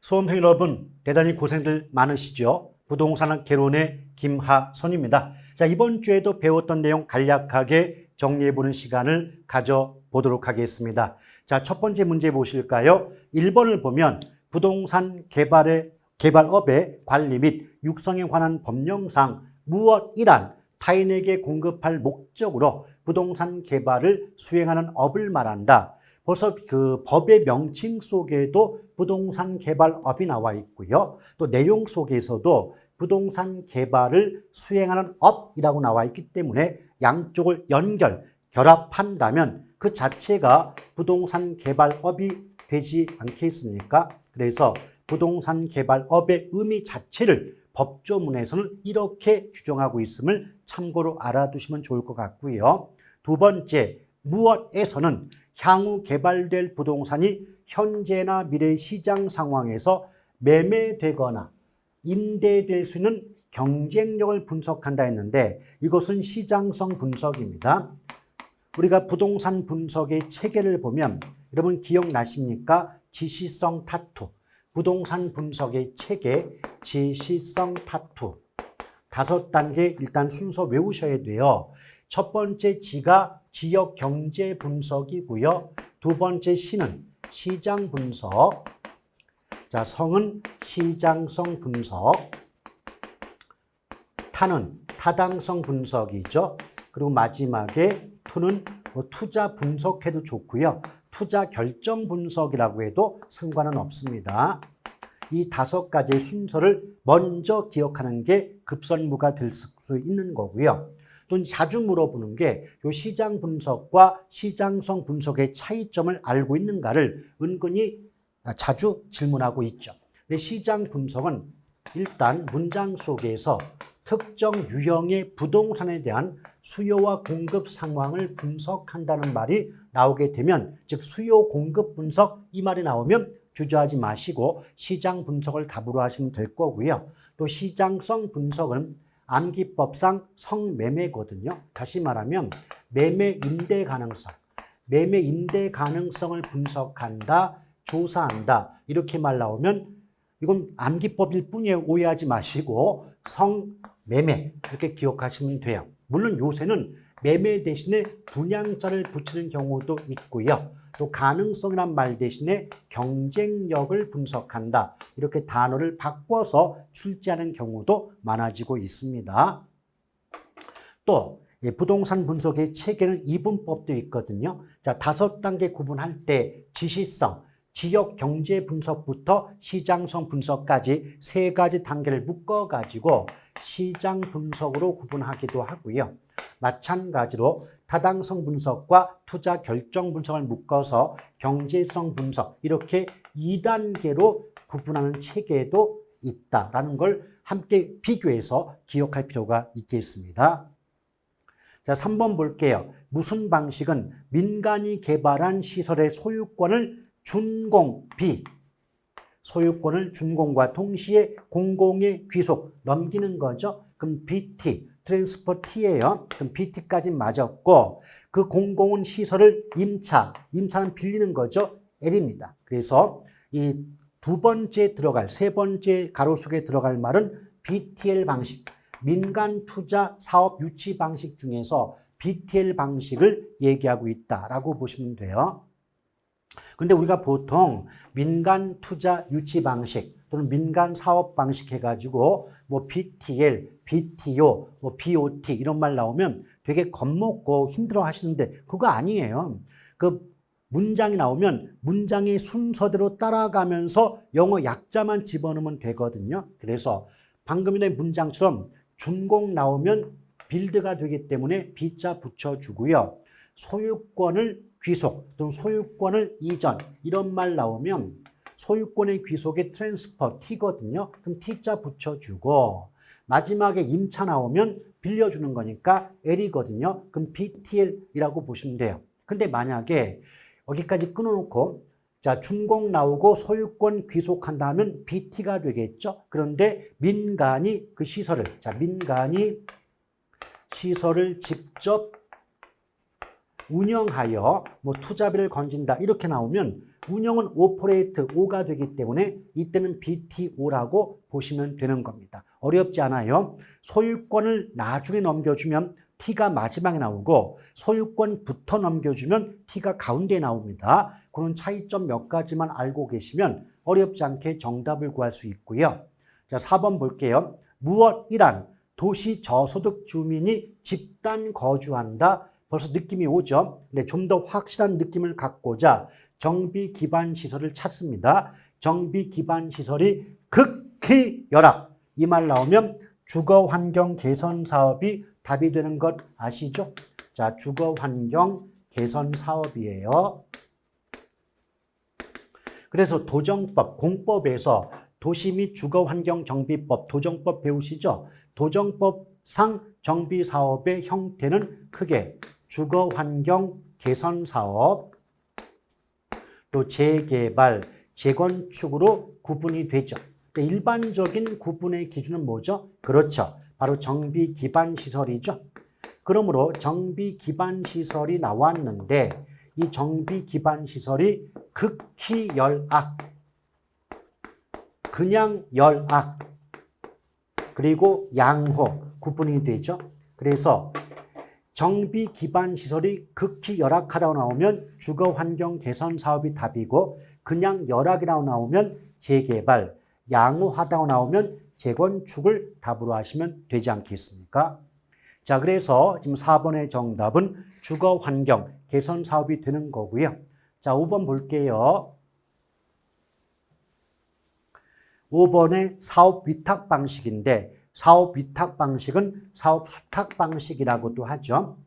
수험생 여러분, 대단히 고생들 많으시죠? 부동산 개론의 김하선입니다. 자, 이번 주에도 배웠던 내용 간략하게 정리해보는 시간을 가져보도록 하겠습니다. 자, 첫 번째 문제 보실까요? 1번을 보면 부동산 개발의, 개발업의 관리 및 육성에 관한 법령상 무엇이란 타인에게 공급할 목적으로 부동산 개발을 수행하는 업을 말한다. 벌써 그 법의 명칭 속에도 부동산 개발업이 나와 있고요. 또 내용 속에서도 부동산 개발을 수행하는 업이라고 나와 있기 때문에 양쪽을 연결, 결합한다면 그 자체가 부동산 개발업이 되지 않겠습니까? 그래서 부동산 개발업의 의미 자체를 법조문에서는 이렇게 규정하고 있음을 참고로 알아두시면 좋을 것 같고요. 두 번째, 무엇에서는 향후 개발될 부동산이 현재나 미래 시장 상황에서 매매되거나 임대될 수 있는 경쟁력을 분석한다 했는데 이것은 시장성 분석입니다. 우리가 부동산 분석의 체계를 보면 여러분 기억나십니까? 지시성 타투. 부동산 분석의 체계, 지시성 타투. 다섯 단계 일단 순서 외우셔야 돼요. 첫 번째 지가 지역 경제 분석이고요. 두 번째 시는 시장 분석. 자, 성은 시장성 분석. 타는 타당성 분석이죠. 그리고 마지막에 투는 뭐 투자 분석해도 좋고요. 투자 결정 분석이라고 해도 상관은 없습니다. 이 다섯 가지의 순서를 먼저 기억하는 게 급선무가 될 수 있는 거고요. 또 자주 물어보는 게이 시장 분석과 시장성 분석의 차이점을 알고 있는가를 은근히 자주 질문하고 있죠. 시장 분석은 일단 문장 속에서 특정 유형의 부동산에 대한 수요와 공급 상황을 분석한다는 말이 나오게 되면 즉 수요 공급 분석 이 말이 나오면 주저하지 마시고 시장 분석을 답으로 하시면 될 거고요. 또 시장성 분석은 암기법상 성매매거든요. 다시 말하면 매매 임대 가능성, 매매 임대 가능성을 분석한다, 조사한다 이렇게 말 나오면 이건 암기법일 뿐이에요. 오해하지 마시고 성매매 이렇게 기억하시면 돼요. 물론 요새는 매매 대신에 분양자를 붙이는 경우도 있고요. 또 가능성이란 말 대신에 경쟁력을 분석한다. 이렇게 단어를 바꿔서 출제하는 경우도 많아지고 있습니다. 또 부동산 분석의 체계는 이분법도 있거든요. 자, 다섯 단계 구분할 때 지시성, 지역 경제 분석부터 시장성 분석까지 세 가지 단계를 묶어 가지고 시장 분석으로 구분하기도 하고요. 마찬가지로 타당성 분석과 투자 결정 분석을 묶어서 경제성 분석 이렇게 2단계로 구분하는 체계도 있다라는 걸 함께 비교해서 기억할 필요가 있겠습니다. 자, 3번 볼게요. 무슨 방식은 민간이 개발한 시설의 소유권을 준공, 비. 소유권을 준공과 동시에 공공의 귀속 넘기는 거죠. 그럼 BT, 트랜스퍼 T예요. 그럼 BT까지 맞았고 그 공공은 시설을 임차, 임차는 빌리는 거죠. L입니다. 그래서 이 두 번째 들어갈, 세 번째 가로수에 들어갈 말은 BTL 방식, 민간 투자 사업 유치 방식 중에서 BTL 방식을 얘기하고 있다라고 보시면 돼요. 근데 우리가 보통 민간 투자 유치 방식 또는 민간 사업 방식 해가지고 뭐 BTL, BTO, 뭐 BOT 이런 말 나오면 되게 겁먹고 힘들어 하시는데 그거 아니에요. 그 문장이 나오면 문장의 순서대로 따라가면서 영어 약자만 집어넣으면 되거든요. 그래서 방금 전에 문장처럼 준공 나오면 빌드가 되기 때문에 B자 붙여주고요. 소유권을 귀속 또는 소유권을 이전 이런 말 나오면 소유권의 귀속의 트랜스퍼 T거든요. 그럼 T자 붙여주고 마지막에 임차 나오면 빌려주는 거니까 L이거든요. 그럼 BTL이라고 보시면 돼요. 근데 만약에 여기까지 끊어놓고 자 준공 나오고 소유권 귀속한다면 BT가 되겠죠. 그런데 민간이 그 시설을 자 민간이 시설을 직접 운영하여 뭐 투자비를 건진다 이렇게 나오면 운영은 오퍼레이트 O가 되기 때문에 이때는 BTO라고 보시면 되는 겁니다. 어렵지 않아요. 소유권을 나중에 넘겨주면 T가 마지막에 나오고 소유권부터 넘겨주면 T가 가운데 나옵니다. 그런 차이점 몇 가지만 알고 계시면 어렵지 않게 정답을 구할 수 있고요. 자, 4번 볼게요. 무엇이란 도시 저소득 주민이 집단 거주한다. 벌써 느낌이 오죠. 근데 좀 더 확실한 느낌을 갖고자 정비 기반 시설을 찾습니다. 정비 기반 시설이 극히 열악. 이 말 나오면 주거 환경 개선 사업이 답이 되는 것 아시죠? 자, 주거 환경 개선 사업이에요. 그래서 도정법, 공법에서 도시 및 주거 환경 정비법, 도정법 배우시죠? 도정법상 정비 사업의 형태는 크게 주거 환경 개선 사업, 또 재개발, 재건축으로 구분이 되죠. 그러니까 일반적인 구분의 기준은 뭐죠? 그렇죠. 바로 정비 기반 시설이죠. 그러므로 정비 기반 시설이 나왔는데 이 정비 기반 시설이 극히 열악, 그냥 열악, 그리고 양호 구분이 되죠. 그래서 정비 기반 시설이 극히 열악하다고 나오면 주거 환경 개선 사업이 답이고 그냥 열악이라고 나오면 재개발, 양호하다고 나오면 재건축을 답으로 하시면 되지 않겠습니까? 자, 그래서 지금 4번의 정답은 주거 환경 개선 사업이 되는 거고요. 자, 5번 볼게요. 5번의 사업 위탁 방식인데 사업 위탁 방식은 사업 수탁 방식이라고도 하죠.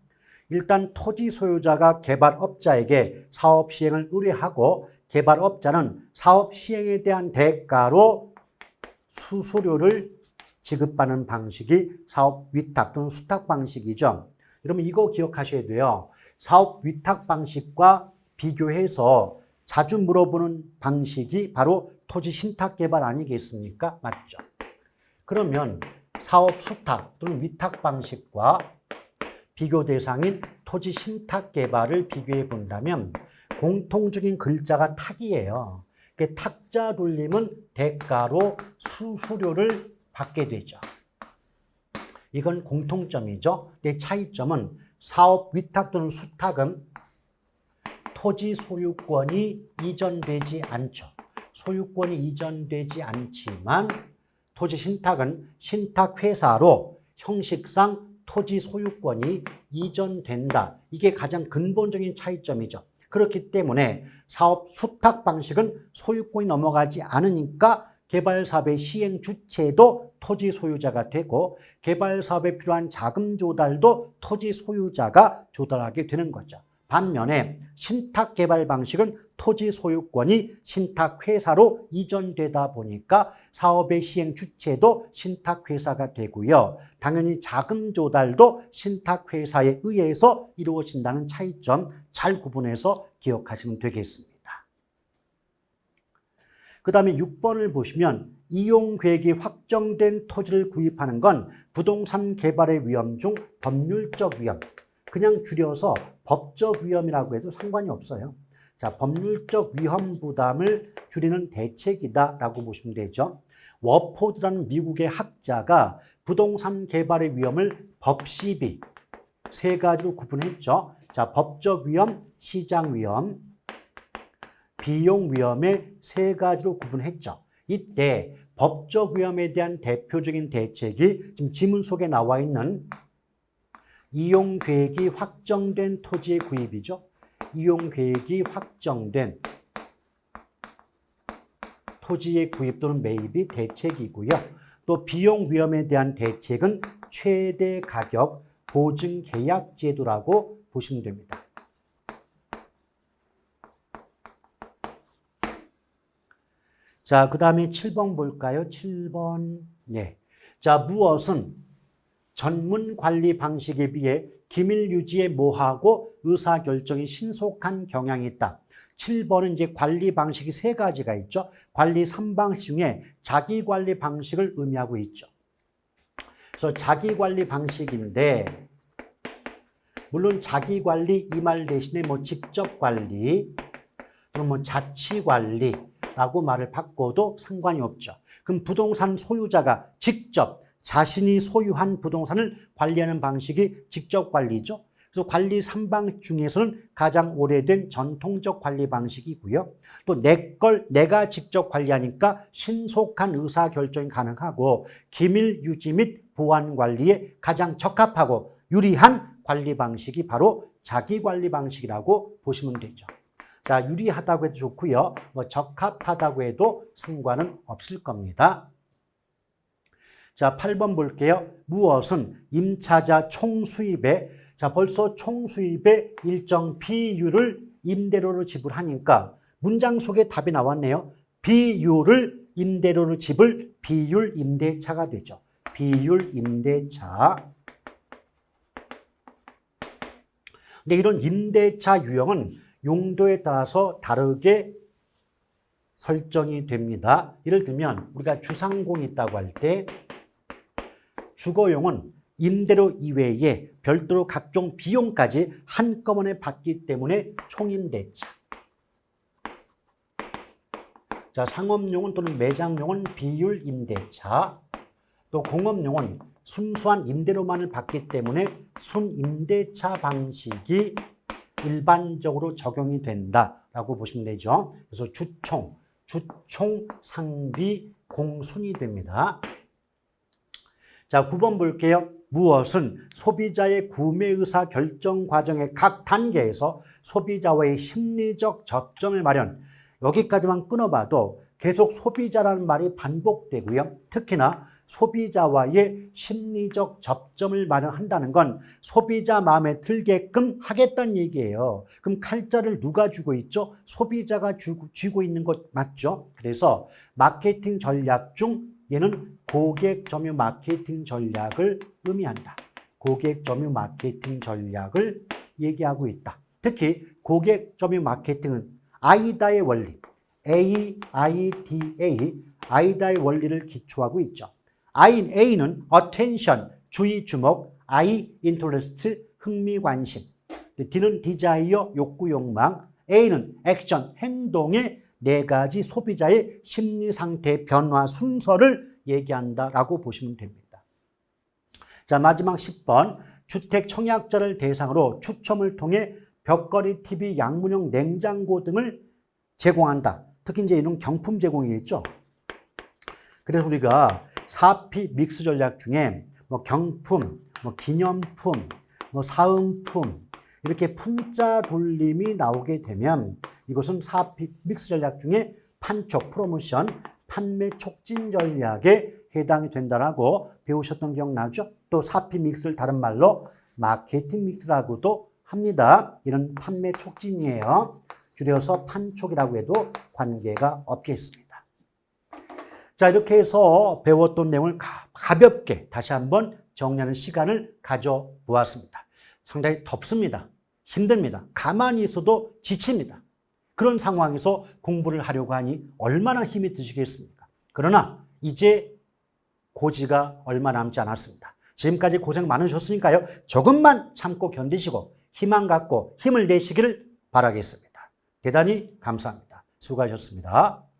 일단 토지 소유자가 개발업자에게 사업 시행을 의뢰하고 개발업자는 사업 시행에 대한 대가로 수수료를 지급하는 방식이 사업 위탁 또는 수탁 방식이죠. 여러분 이거 기억하셔야 돼요. 사업 위탁 방식과 비교해서 자주 물어보는 방식이 바로 토지 신탁 개발 아니겠습니까? 맞죠? 그러면 사업 수탁 또는 위탁 방식과 비교 대상인 토지 신탁 개발을 비교해 본다면 공통적인 글자가 탁이에요. 그 탁자 돌림은 대가로 수수료를 받게 되죠. 이건 공통점이죠. 내 차이점은 사업 위탁 또는 수탁은 토지 소유권이 이전되지 않죠. 소유권이 이전되지 않지만 토지 신탁은 신탁회사로 형식상 토지 소유권이 이전된다. 이게 가장 근본적인 차이점이죠. 그렇기 때문에 사업 수탁 방식은 소유권이 넘어가지 않으니까 개발 사업의 시행 주체도 토지 소유자가 되고 개발 사업에 필요한 자금 조달도 토지 소유자가 조달하게 되는 거죠. 반면에 신탁 개발 방식은 토지 소유권이 신탁 회사로 이전되다 보니까 사업의 시행 주체도 신탁 회사가 되고요. 당연히 자금 조달도 신탁 회사에 의해서 이루어진다는 차이점 잘 구분해서 기억하시면 되겠습니다. 그 다음에 6번을 보시면 이용 계획이 확정된 토지를 구입하는 건 부동산 개발의 위험 중 법률적 위험. 그냥 줄여서 법적 위험이라고 해도 상관이 없어요. 자, 법률적 위험 부담을 줄이는 대책이다라고 보시면 되죠. 워포드라는 미국의 학자가 부동산 개발의 위험을 법시비 세 가지로 구분했죠. 자, 법적 위험, 시장 위험, 비용 위험의 세 가지로 구분했죠. 이때 법적 위험에 대한 대표적인 대책이 지금 지문 속에 나와 있는 이용 계획이 확정된 토지의 구입이죠. 이용 계획이 확정된 토지의 구입 또는 매입이 대책이고요. 또 비용 위험에 대한 대책은 최대 가격 보증 계약 제도라고 보시면 됩니다. 자, 그 다음에 7번 볼까요? 7번. 네. 자, 무엇은 전문 관리 방식에 비해 기밀 유지에 모하고 의사결정이 신속한 경향이 있다. 7번은 이제 관리 방식이 세 가지가 있죠. 관리 3방식 중에 자기 관리 방식을 의미하고 있죠. 그래서 자기 관리 방식인데 물론 자기 관리 이 말 대신에 뭐 직접 관리 또는 뭐 자치 관리라고 말을 바꿔도 상관이 없죠. 그럼 부동산 소유자가 직접 자신이 소유한 부동산을 관리하는 방식이 직접 관리죠. 그래서 관리 3방 중에서는 가장 오래된 전통적 관리 방식이고요. 또 내 걸 내가 직접 관리하니까 신속한 의사 결정이 가능하고 기밀 유지 및 보안 관리에 가장 적합하고 유리한 관리 방식이 바로 자기 관리 방식이라고 보시면 되죠. 자, 유리하다고 해도 좋고요. 뭐 적합하다고 해도 상관은 없을 겁니다. 자, 8번 볼게요. 무엇은 임차자 총 수입에 자, 벌써 총 수입의 일정 비율을 임대료로 지불하니까 문장 속에 답이 나왔네요. 비율을 임대료로 지불 비율 임대차가 되죠. 비율 임대차. 근데 이런 임대차 유형은 용도에 따라서 다르게 설정이 됩니다. 예를 들면 우리가 주상공이 있다고 할 때 주거용은 임대료 이외에 별도로 각종 비용까지 한꺼번에 받기 때문에 총임대차. 자, 상업용은 또는 매장용은 비율 임대차. 또 공업용은 순수한 임대료만을 받기 때문에 순임대차 방식이 일반적으로 적용이 된다라고 보시면 되죠. 그래서 주총, 주총 상비 공순이 됩니다. 자, 9번 볼게요. 무엇은 소비자의 구매 의사 결정 과정의 각 단계에서 소비자와의 심리적 접점을 마련. 여기까지만 끊어봐도 계속 소비자라는 말이 반복되고요. 특히나 소비자와의 심리적 접점을 마련한다는 건 소비자 마음에 들게끔 하겠다는 얘기예요. 그럼 칼자를 누가 주고 있죠? 소비자가 주고, 있는 것 맞죠? 그래서 마케팅 전략 중 얘는 고객 점유 마케팅 전략을 의미한다. 고객 점유 마케팅 전략을 얘기하고 있다. 특히 고객 점유 마케팅은 아이다의 원리, A, I, D, A, 아이다의 원리를 기초하고 있죠. I, A는 attention, 주의, 주목, I, interest, 흥미, 관심. D는 desire, 욕구, 욕망, A는 action, 행동의 네 가지 소비자의 심리 상태 변화 순서를 얘기한다라고 보시면 됩니다. 자, 마지막 10번. 주택 청약자를 대상으로 추첨을 통해 벽걸이 TV, 양문형 냉장고 등을 제공한다. 특히 이제 이런 경품 제공이겠죠. 그래서 우리가 4P 믹스 전략 중에 뭐 경품, 뭐 기념품, 뭐 사은품 이렇게 품자 돌림이 나오게 되면 이것은 4P 믹스 전략 중에 판촉, 프로모션, 판매 촉진 전략에 해당이 된다라고 배우셨던 기억나죠? 또 4P 믹스를 다른 말로 마케팅 믹스라고도 합니다. 이런 판매 촉진이에요. 줄여서 판촉이라고 해도 관계가 없겠습니다. 자, 이렇게 해서 배웠던 내용을 가볍게 다시 한번 정리하는 시간을 가져보았습니다. 상당히 덥습니다. 힘듭니다. 가만히 있어도 지칩니다. 그런 상황에서 공부를 하려고 하니 얼마나 힘이 드시겠습니까? 그러나 이제 고지가 얼마 남지 않았습니다. 지금까지 고생 많으셨으니까요. 조금만 참고 견디시고 희망 갖고 힘을 내시기를 바라겠습니다. 대단히 감사합니다. 수고하셨습니다.